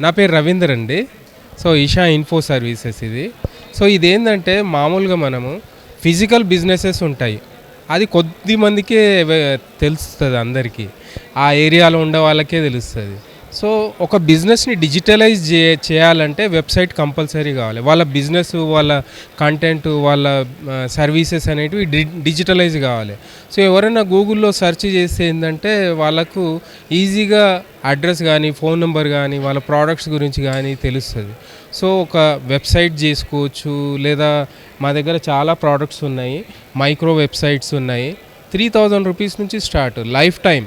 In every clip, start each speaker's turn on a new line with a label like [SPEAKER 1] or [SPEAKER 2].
[SPEAKER 1] నా పేరు రవీందర్ అండి. సో ఈషా ఇన్ఫో సర్వీసెస్ ఇది. సో ఇదేంటంటే మామూలుగా మనము ఫిజికల్ బిజినెసెస్ ఉంటాయి. అది కొద్ది మందికే తెలుస్తుంది అందరికీ. ఆ ఏరియాలో ఉండే వాళ్ళకే తెలుస్తుంది. సో ఒక బిజినెస్ని డిజిటలైజ్ చే చేయాలంటే వెబ్సైట్ కంపల్సరీ కావాలి. వాళ్ళ బిజినెస్ వాళ్ళ కంటెంట్ వాళ్ళ సర్వీసెస్ అనేటివి డి డిజిటలైజ్ కావాలి. సో ఎవరైనా గూగుల్లో సెర్చ్ చేస్తే ఏంటంటే వాళ్ళకు ఈజీగా అడ్రస్ కానీ ఫోన్ నెంబర్ కానీ వాళ్ళ ప్రోడక్ట్స్ గురించి కానీ తెలుస్తుంది. సో ఒక వెబ్సైట్ చేసుకోవచ్చు లేదా మా దగ్గర చాలా ప్రోడక్ట్స్ ఉన్నాయి. మైక్రో వెబ్సైట్స్ ఉన్నాయి. త్రీ థౌజండ్ రూపీస్ నుంచి స్టార్ట్. లైఫ్ టైం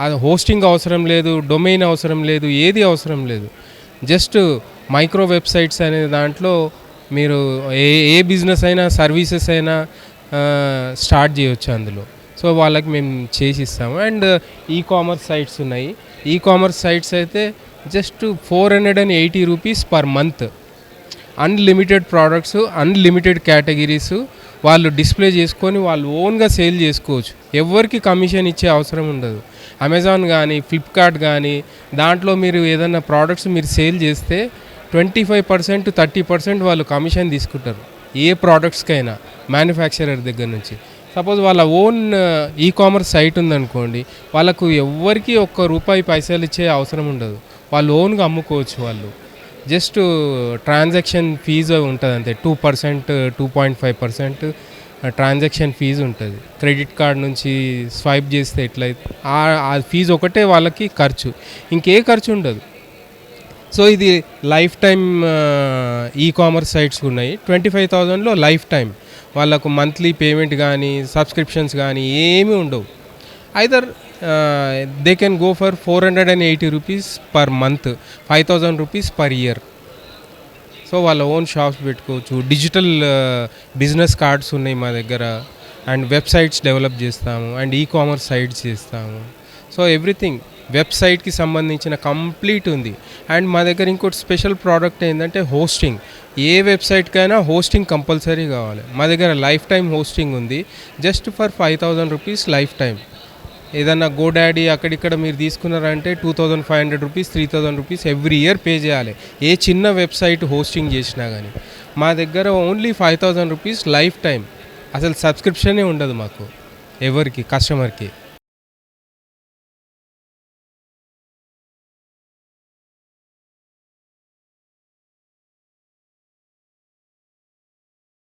[SPEAKER 1] అది హోస్టింగ్ అవసరం లేదు డొమైన్ అవసరం లేదు ఏది అవసరం లేదు. జస్ట్ మైక్రో వెబ్సైట్స్ అనే దాంట్లో మీరు ఏ ఏ బిజినెస్ అయినా సర్వీసెస్ అయినా స్టార్ట్ చేయొచ్చు అందులో. సో వాళ్ళకి మేము చేసి ఇస్తాము. అండ్ ఈ కామర్స్ సైట్స్ ఉన్నాయి. ఈ కామర్స్ సైట్స్ అయితే just four hundred and eighty rupees per month. Unlimited products unlimited categories వాళ్ళు డిస్ప్లే చేసుకొని వాళ్ళు ఓన్గా సేల్ చేసుకోవచ్చు. ఎవరికి కమిషన్ ఇచ్చే అవసరం ఉండదు. అమెజాన్ కానీ ఫ్లిప్కార్ట్ కానీ దాంట్లో మీరు ఏదైనా ప్రోడక్ట్స్ మీరు సేల్ చేస్తే twenty five percent thirty percent వాళ్ళు కమిషన్ తీసుకుంటారు. ఏ ప్రోడక్ట్స్కైనా మ్యానుఫ్యాక్చరర్ దగ్గర నుంచి. సపోజ్ వాళ్ళ ఓన్ ఈ కామర్స్ సైట్ ఉందనుకోండి వాళ్ళకు ఎవరికి ఒక్క రూపాయి పైసలు ఇచ్చే అవసరం ఉండదు. వాళ్ళు ఓన్గా అమ్ముకోవచ్చు వాళ్ళు. జస్ట్ ట్రాన్సాక్షన్ ఫీజు ఉంటుంది అంతే two percent two point five percent transaction fee ఉంటుంది. క్రెడిట్ కార్డ్ నుంచి స్వైప్ చేస్తే ఎట్లయితే ఆ- ఫీజు ఒకటే వాళ్ళకి ఖర్చు. ఇంకే ఖర్చు ఉండదు. సో ఇది life time e commerce sites ఉన్నాయి. ట్వంటీ ఫైవ్ థౌజండ్లో లైఫ్ టైం వాళ్ళకు మంత్లీ పేమెంట్ కానీ సబ్స్క్రిప్షన్స్ కానీ ఏమీ ఉండవు. Either they can go for four hundred and eighty rupees per month five thousand rupees per year so వాళ్ళ own shops పెట్టుకోవచ్చు. Digital business cards ఉన్నాయి మా దగ్గర. అండ్ వెబ్సైట్స్ డెవలప్ చేస్తాము. అండ్ ఈ కామర్స్ సైట్స్ చేస్తాము సో ఎవ్రీథింగ్ వెబ్సైట్కి సంబంధించిన complete ఉంది. అండ్ మా దగ్గర ఇంకోటి స్పెషల్ ప్రోడక్ట్ ఏంటంటే హోస్టింగ్ ఏ వెబ్సైట్కైనా హోస్టింగ్ కంపల్సరీ కావాలి. మా దగ్గర లైఫ్ టైం హోస్టింగ్ ఉంది. Just for five thousand rupees life time ఏదన్నా గో డాడీ అక్కడిక్కడ మీరు తీసుకున్నారంటే two thousand five hundred rupees three thousand rupees every year pay చేయాలి. ఏ చిన్న వెబ్సైట్ హోస్టింగ్ చేసినా కానీ మా దగ్గర only five thousand rupees life time అసలు సబ్స్క్రిప్షనే ఉండదు మాకు. ఎవరికి కస్టమర్కి